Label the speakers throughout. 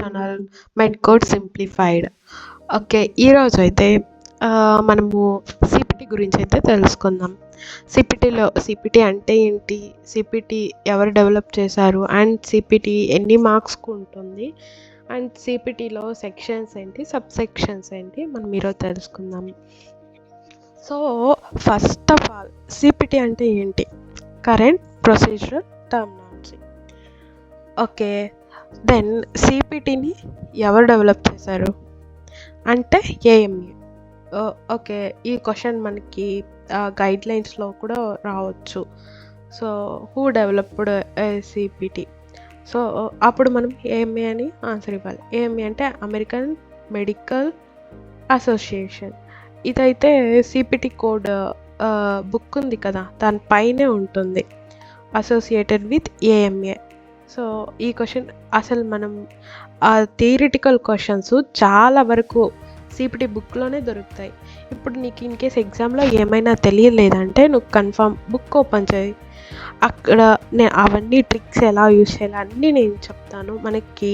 Speaker 1: Channel med code simplified. Okay ఈరోజు అయితే మనము సిపిటి గురించి అయితే తెలుసుకుందాం. సిపిటిలో సిపిటి అంటే ఏంటి? సిపిటి ఎవరు డెవలప్ చేశారు? అండ్ సిపిటి ఎన్ని మార్క్స్కు ఉంటుంది? అండ్ సిపిటిలో సెక్షన్స్ ఏంటి? సబ్ సెక్షన్స్ ఏంటి? మనం ఈరోజు తెలుసుకుందాం. So first of all CPT అంటే ఏంటి? Current procedure terminology okay then సిపిటిని ఎవరు డెవలప్ చేశారు? అంటే ఏఎంఏ ఓకే ఈ క్వశ్చన్ మనకి గైడ్ లైన్స్లో కూడా రావచ్చు. So who developed CPT so అప్పుడు మనం ఏఎంఏ అని ఆన్సర్ ఇవ్వాలి. ఏఎంఏ అంటే అమెరికన్ మెడికల్ అసోసియేషన్ ఇదైతే సిపిటి కోడ్ బుక్ ఉంది కదా దానిపైనే ఉంటుంది. అసోసియేటెడ్ విత్ ఏఎంఏ సో ఈ క్వశ్చన్ అసలు మనం థియరిటికల్ క్వశ్చన్స్ చాలా వరకు సిపిటి బుక్లోనే దొరుకుతాయి. ఇప్పుడు నీకు ఇన్ కేస్ ఎగ్జామ్లో ఏమైనా తెలియలేదంటే నువ్వు కన్ఫామ్ బుక్ ఓపెన్ చేయి. అక్కడ నేను అవన్నీ ట్రిక్స్ ఎలా యూజ్ చేయాలి అన్నీ నేను చెప్తాను. మనకి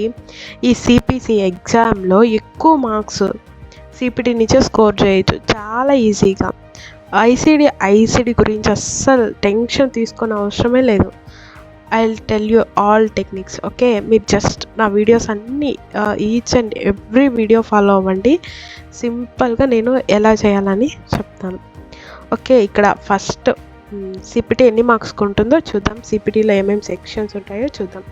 Speaker 1: ఈ సిపిసి ఎగ్జామ్లో ఎక్కువ మార్క్స్ సిపిటి నుంచే స్కోర్ చేయొచ్చు. చాలా ఈజీగా ఐసీడీ ఐసీడీ గురించి అస్సలు టెన్షన్ తీసుకునే అవసరమే లేదు. I tell you all techniques okay మీరు జస్ట్ నా వీడియోస్ అన్నీ each and every video follow అవ్వండి. సింపుల్గా నేను ఎలా చేయాలని చెప్తాను. ఓకే ఇక్కడ ఫస్ట్ సిపిటీ ఎన్ని మార్క్స్కి ఉంటుందో చూద్దాం. సిపిటీలో ఏమేమి సెక్షన్స్ ఉంటాయో చూద్దాం.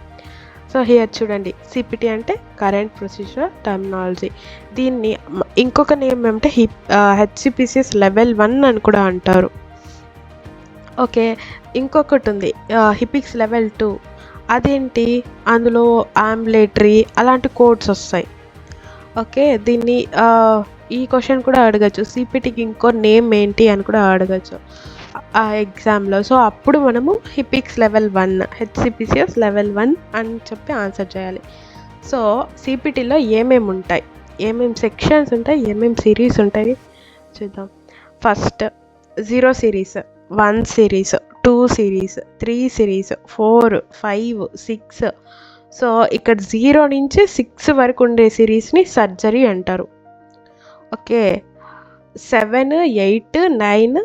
Speaker 1: సో హియర్ చూడండి. సిపిటీ అంటే కరెంట్ ప్రొసీజర్ టర్మినాలజీ దీన్ని ఇంకొక నేమ్ ఏమంటే హి హెచ్సిపిసిఎస్ లెవెల్ వన్ అని కూడా అంటారు. ఓకే ఇంకొకటి ఉంది హిపిక్స్ లెవెల్ టూ. అదేంటి? అందులో ఆంబులేటరీ అలాంటి కోడ్స్ వస్తాయి. ఓకే దీన్ని ఈ క్వశ్చన్ కూడా అడగచ్చు. సిపిటికి ఇంకో నేమ్ ఏంటి అని కూడా అడగచ్చు. ఆ ఎగ్జామ్లో. సో అప్పుడు మనము హిపిక్స్ level one HCPCS level one అని చెప్పి ఆన్సర్ చేయాలి. సో సిపిటీలో ఏమేమి ఉంటాయి? ఏమేమి సెక్షన్స్ ఉంటాయి? ఏమేమి సిరీస్ ఉంటాయి? చూద్దాం. First zero series. One series two series three series four five six. So ఇక్కడ జీరో నుంచి సిక్స్ వరకు ఉండే సిరీస్ని సర్జరీ అంటారు. Okay. Seven eight nine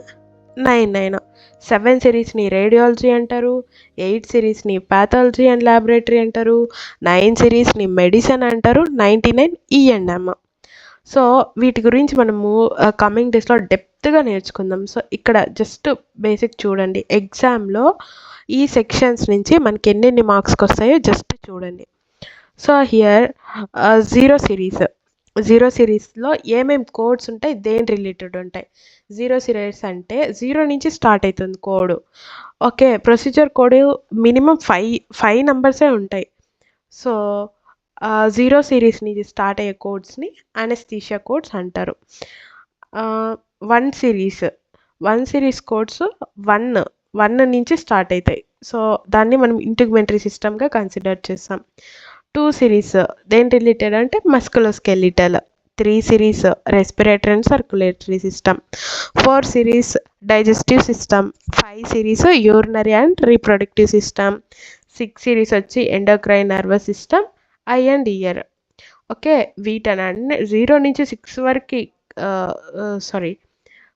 Speaker 1: nine nine. Seven సిరీస్ని radiology అంటారు ఎయిట్ సిరీస్ని ప్యాథాలజీ అండ్ ల్యాబొరేటరీ అంటారు నైన్ సిరీస్ని మెడిసిన్ అంటారు నైంటీ నైన్ e ఈఎన్ఎం సో వీటి గురించి మనము కమింగ్ డేస్లో డెప్ డెప్త్గా నేర్చుకుందాం. సో ఇక్కడ జస్ట్ బేసిక్ చూడండి. ఎగ్జామ్లో ఈ సెక్షన్స్ నుంచి మనకి ఎన్నెన్ని మార్క్స్కి వస్తాయో జస్ట్ చూడండి. So here zero series zero సిరీస్లో ఏమేమి కోడ్స్ ఉంటాయి దేని రిలేటెడ్ ఉంటాయి? జీరో సిరీస్ అంటే జీరో నుంచి స్టార్ట్ అవుతుంది code okay procedure code minimum five five నెంబర్సే ఉంటాయి. సో జీరో సిరీస్ నుంచి స్టార్ట్ అయ్యే కోడ్స్ని అనస్థీషియా కోడ్స్ అంటారు. One series. One series codes one one నుంచి స్టార్ట్ అవుతాయి సో దాన్ని మనం ఇంటిగ్మెంటరీ సిస్టమ్గా కన్సిడర్ చేస్తాం. టూ సిరీస్ దేని రిలేటెడ్ అంటే musculoskeletal. Three series respiratory and circulatory system. Four series digestive system. Five series urinary and reproductive system. Six series వచ్చి endocrine nervous system. Eye and ear. Okay వీటన్ అన్ని zero నుంచి six వరకు sorry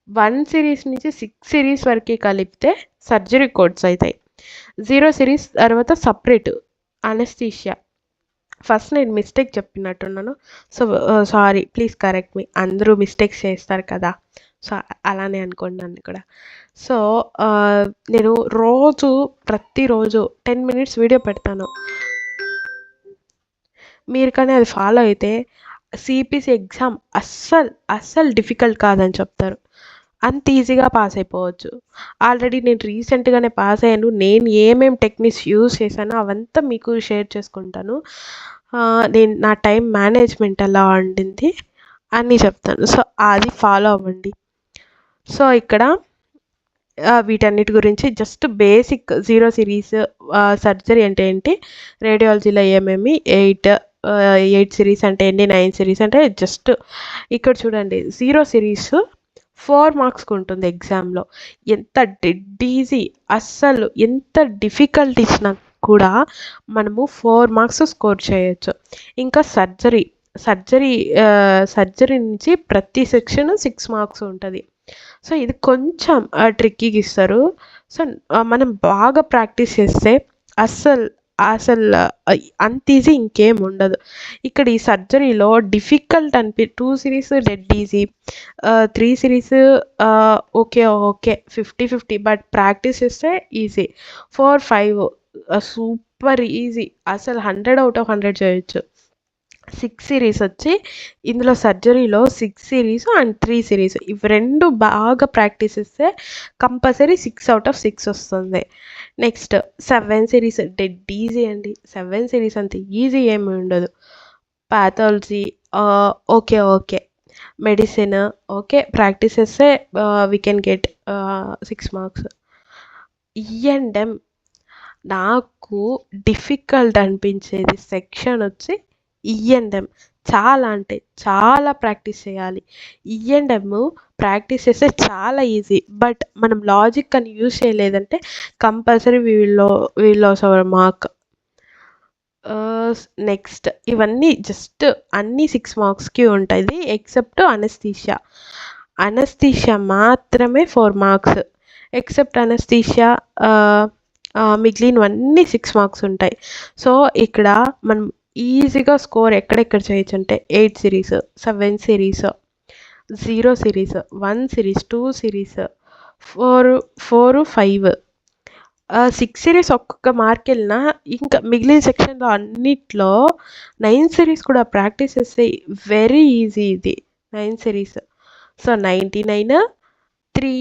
Speaker 1: one series నుంచి six series వరకు కలిపితే surgery codes అవుతాయి zero series తర్వాత separate anaesthesia. First నేను mistake చెప్పినట్టున్నాను. So sorry please correct me. అందరూ మిస్టేక్స్ చేస్తారు కదా. సో అలానే అనుకోండి నన్ను కూడా సో నేను రోజు ప్రతిరోజు టెన్ మినిట్స్ వీడియో పెడతాను. మీరు కానీ అది ఫాలో అయితే సిపిసి ఎగ్జామ్ అస్సలు అస్సలు డిఫికల్ట్ కాదని చెప్తారు. అంత ఈజీగా పాస్ అయిపోవచ్చు. ఆల్రెడీ నేను రీసెంట్గానే పాస్ అయ్యాను. నేను ఏమేమి టెక్నిక్స్ యూజ్ చేశానో అవంతా మీకు షేర్ చేసుకుంటాను. నేను నా టైం మేనేజ్మెంట్ ఎలా ఉండింది అని చెప్తాను. సో అది ఫాలో అవ్వండి. సో ఇక్కడ వీటన్నిటి గురించి just basic zero series surgery అంటే ఏంటి? రేడియాలజీలో ఏమేమి? ఎయిట్ ఎయిట్ సిరీస్ అంటే ఏంటి నైన్ సిరీస్ అంటే జస్ట్ ఇక్కడ చూడండి. జీరో సిరీస్ ఫోర్ మార్క్స్కి ఉంటుంది ఎగ్జామ్లో. ఎంత డెడ్ ఈజీ అస్సలు ఎంత డిఫికల్ట్ ఇచ్చినా కూడా మనము ఫోర్ మార్క్స్ స్కోర్ చేయొచ్చు. ఇంకా సర్జరీ సర్జరీ సర్జరీ నుంచి ప్రతి సెక్షన్ సిక్స్ మార్క్స్ ఉంటుంది. సో ఇది కొంచెం ట్రిక్కీకి ఇస్తారు. సో మనం బాగా ప్రాక్టీస్ చేస్తే అస్సలు అసలు అంత ఈజీ ఇంకేం ఉండదు. ఇక్కడ ఈ సర్జరీలో డిఫికల్ట్ అనిపి two series dead easy three series okay okay fifty fifty but practice చేస్తే easy. Four five super easy. అసలు హండ్రెడ్ అవుట్ ఆఫ్ హండ్రెడ్ చేయొచ్చు. సిక్స్ సిరీస్ వచ్చి ఇందులో సర్జరీలో six series and three series ఇవి రెండు బాగా ప్రాక్టీస్ ఇస్తే compulsory six out of six వస్తుంది. Next seven series dead easy అండి. సెవెన్ సిరీస్ అంత ఈజీ ఏమి ఉండదు. Pathology okay okay medicine okay practice చేస్తే we can get six marks E and M నాకు డిఫికల్ట్ అనిపించేది సెక్షన్ వచ్చి ఈఎండ్ఎం చాలా అంటే చాలా ప్రాక్టీస్ చేయాలి. ఈఎండ్ఎం ప్రాక్టీస్ చేస్తే చాలా ఈజీ. బట్ మనం లాజిక్ అని యూజ్ చేయలేదంటే కంపల్సరీ వీళ్ళో వీళ్ళో అవర్ మార్క్. నెక్స్ట్ ఇవన్నీ జస్ట్ అన్ని సిక్స్ మార్క్స్కి ఉంటుంది ఎక్సెప్ట్ అనస్థీషియా. అనస్థీషియా మాత్రమే ఫోర్ మార్క్స్. ఎక్సెప్ట్ అనస్థీషియా మిగిలినవన్నీ సిక్స్ మార్క్స్ ఉంటాయి. సో ఇక్కడ మనం ఈజీగా స్కోర్ ఎక్కడెక్కడ చేయొచ్చు అంటే eight series seven series zero series one series two series four four five. Six series ఒక్కొక్క మార్క్ వెళ్ళినా ఇంకా మిగిలిన సెక్షన్లో అన్నిట్లో నైన్ సిరీస్ కూడా ప్రాక్టీస్ చేస్తే వెరీ ఈజీ ఇది. Nine series. So ninety nine three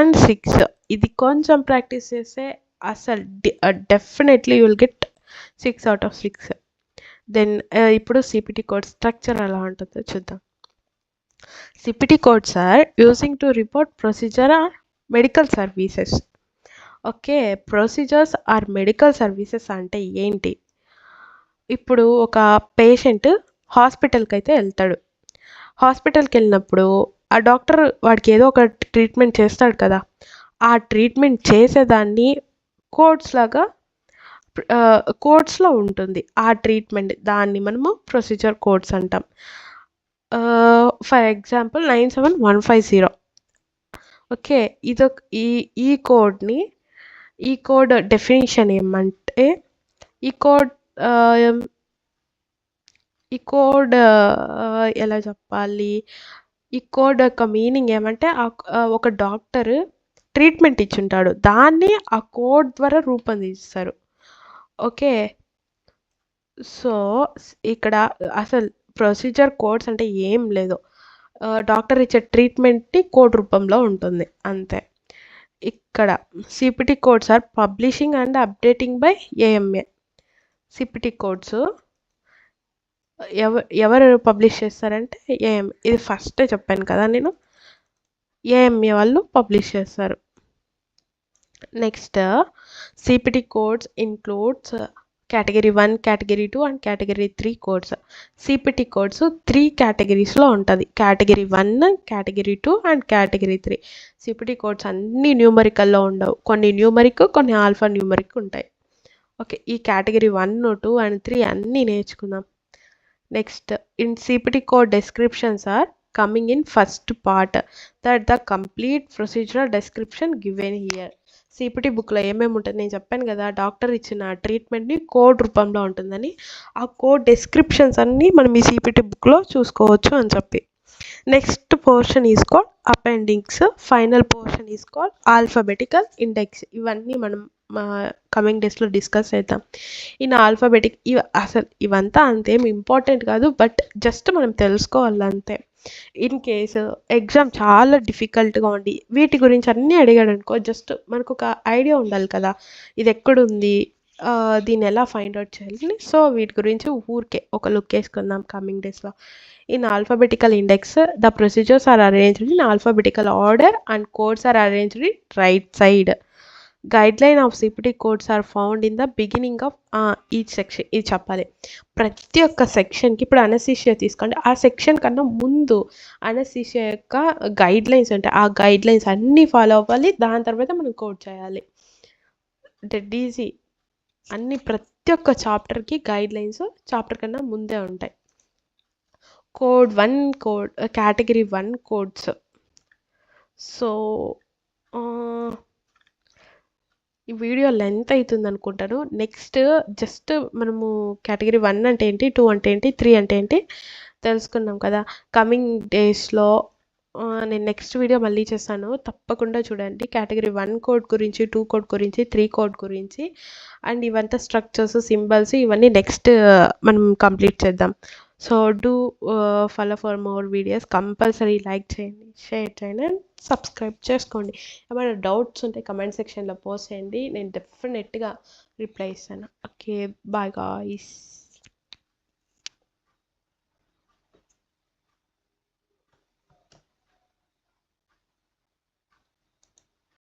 Speaker 1: and six. ఇది కొంచెం ప్రాక్టీస్ చేస్తే అసలు definitely you'll get six out of six. Then uh, ఇప్పుడు సిపిటి కోడ్ స్ట్రక్చర్ ఎలా ఉంటుందో చూద్దాం. CPT codes are using to report procedure or medical services okay procedures or medical services అంటే ఏంటి? ఇప్పుడు ఒక పేషెంట్ హాస్పిటల్కి అయితే వెళ్తాడు. హాస్పిటల్కి వెళ్ళినప్పుడు ఆ డాక్టర్ వాడికి ఏదో ఒక ట్రీట్మెంట్ చేస్తాడు కదా. ఆ ట్రీట్మెంట్ చేసేదాన్ని కోడ్స్ లాగా కోడ్స్లో uh, ఉంటుంది. ఆ ట్రీట్మెంట్ దాన్ని మనము ప్రొసీజర్ కోడ్స్ అంటాం. For example nine seven one five zero okay ఇదొక ఈ ఈ కోడ్ని ఈ కోడ్ డెఫినేషన్ ఏమంటే ఈ కోడ్ um, ఈ కోడ్ uh, ఎలా చెప్పాలి? ఈ కోడ్ యొక్క మీనింగ్ ఏమంటే uh, ఒక డాక్టర్ ట్రీట్మెంట్ ఇచ్చుంటాడు దాన్ని ఆ కోడ్ ద్వారా రూపొందిస్తారు. ఓకే. సో ఇక్కడ అసలు ప్రొసీజర్ కోడ్స్ అంటే ఏం లేదు. డాక్టర్ ఇచ్చే ట్రీట్మెంట్ని కోడ్ రూపంలో ఉంటుంది. అంతే. ఇక్కడ CPT codes are publishing and updating by AMA. CPT codes ఎవ ఎవరు పబ్లిష్ చేస్తారంటే ఏఎంఏ. ఇది ఫస్టే చెప్పాను కదా నేను. ఏఎంఏ వాళ్ళు పబ్లిష్ చేస్తారు. Next CPT codes includes category one category two and category three codes CPT codes three కేటగిరీస్లో ఉంటుంది. Category one category two and category three CPT codes అన్ని న్యూమరికల్లో ఉండవు. కొన్ని న్యూమరిక్ కొన్ని ఆల్ఫా న్యూమరిక్ ఉంటాయి. ఓకే ఈ category one two and three అన్నీ నేర్చుకుందాం. Next in CPT code descriptions are coming in first part that the complete procedural description given here CPT బుక్లో ఏమేమి ఉంటుంది నేను చెప్పాను కదా డాక్టర్ ఇచ్చిన ట్రీట్మెంట్ని కోడ్ రూపంలో ఉంటుందని. ఆ కోడ్ డిస్క్రిప్షన్స్ అన్నీ మనం ఈ సిపిటి బుక్లో చూసుకోవచ్చు అని చెప్పి. Next portion is called appendices final portion is called alphabetical index ఇవన్నీ మనం కమింగ్ డేస్లో డిస్కస్ చేద్దాం. ఇన్ ఆల్ఫాబెటిక్ ఇవి అసలు ఇవంతా అంతేం ఇంపార్టెంట్ కాదు బట్ జస్ట్ మనం తెలుసుకోవాలి అంతే ఇన్ కేసు ఎగ్జామ్ చాలా డిఫికల్ట్గా ఉండి వీటి గురించి అన్నీ అడిగాడు అనుకో జస్ట్ మనకు ఒక ఐడియా ఉండాలి కదా. ఇది ఎక్కడుంది? దీన్ని ఎలా ఫైండ్ అవుట్ చేయాలి? సో వీటి గురించి ఊరికే ఒక లుక్ వేసుకుందాం కమింగ్ డేస్లో in alphabetical index the procedures are arranged in alphabetical order and codes are arranged right side guideline of CPT codes are found in the beginning of each section ఇది చెప్పాలి. ప్రతి ఒక్క సెక్షన్కి ఇప్పుడు అనసీషియా తీసుకోండి. ఆ సెక్షన్ కన్నా ముందు అనసీషియా యొక్క గైడ్లైన్స్ ఉంటాయి. ఆ గైడ్లైన్స్ అన్నీ ఫాలో అవ్వాలి. దాని తర్వాత మనం కోడ్ చేయాలి. డెడ్ ఈజీ అన్ని ప్రతి ఒక్క చాప్టర్కి గైడ్ లైన్స్ చాప్టర్ కన్నా ముందే ఉంటాయి. Code one code category one codes so ఈ వీడియో లెంత్ అవుతుంది అనుకుంటాను. నెక్స్ట్ జస్ట్ మనము కేటగిరీ వన్ అంటే ఏంటి టూ అంటే ఏంటి త్రీ అంటే ఏంటి తెలుసుకున్నాం కదా. కమింగ్ డేస్లో నేను నెక్స్ట్ వీడియో మళ్ళీ చేస్తాను. తప్పకుండా చూడండి. కేటగిరీ వన్ కోడ్ గురించి టూ కోడ్ గురించి త్రీ కోడ్ గురించి అండ్ ఇవంతా స్ట్రక్చర్స్ సింబల్స్ ఇవన్నీ నెక్స్ట్ మనం కంప్లీట్ చేద్దాం. So do follow for more videos compulsory like చేయండి షేర్ చేయండి అండ్ సబ్స్క్రైబ్ చేసుకోండి. ఏమైనా డౌట్స్ ఉంటే కమెంట్ సెక్షన్లో పోస్ట్ చేయండి. నేను డెఫినెట్గా రిప్లై ఇస్తాను. Okay bye guys